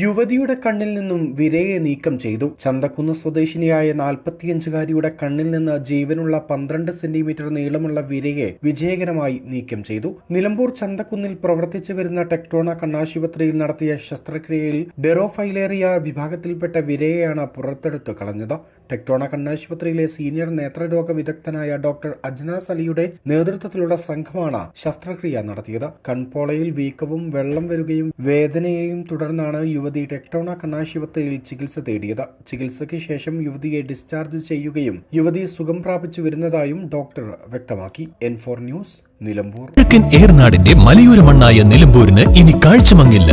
യുവതിയുടെ കണ്ണിൽ നിന്നും വിരയെ നീക്കം ചെയ്തു. ചന്തക്കുന്ന് സ്വദേശിനിയായ നാൽപ്പത്തിയഞ്ചുകാരിയുടെ കണ്ണിൽ നിന്ന് ജീവനുള്ള പന്ത്രണ്ട് സെന്റിമീറ്റർ നീളമുള്ള വിരയെ വിജയകരമായി നീക്കം ചെയ്തു. നിലമ്പൂർ ചന്തക്കുന്നിൽ പ്രവർത്തിച്ചു വരുന്ന ടെക്ടോണ കണ്ണാശുപത്രിയിൽ നടത്തിയ ശസ്ത്രക്രിയയിൽ ഡെറോഫൈലേറിയ വിഭാഗത്തിൽപ്പെട്ട വിരയെയാണ് പുറത്തെടുത്തു കളഞ്ഞത്. ടെക്ടോണ കണ്ണാശുപത്രിയിലെ സീനിയർ നേത്രരോഗ വിദഗ്ധനായ ഡോക്ടർ അജ്നാസ് അലിയുടെ നേതൃത്വത്തിലുള്ള സംഘമാണ് ശസ്ത്രക്രിയ നടത്തിയത്. കൺപോളയിൽ വീക്കവും വെള്ളം വരികയും വേദനയെയും തുടർന്നാണ് യുവതി ടെക്ടോണ കണ്ണാശുപത്രിയിൽ ചികിത്സ തേടിയത്. ചികിത്സയ്ക്ക് ശേഷം യുവതിയെ ഡിസ്ചാർജ് ചെയ്യുകയും യുവതി സുഖം പ്രാപിച്ചു വരുന്നതായും ഡോക്ടർ വ്യക്തമാക്കി. N four news Nilambur. കിഴക്കൻ ഏർനാടിന്റെ മലയോര മണ്ണായ നിലമ്പൂരിന് ഇനി കാഴ്ചമങ്ങില്ല.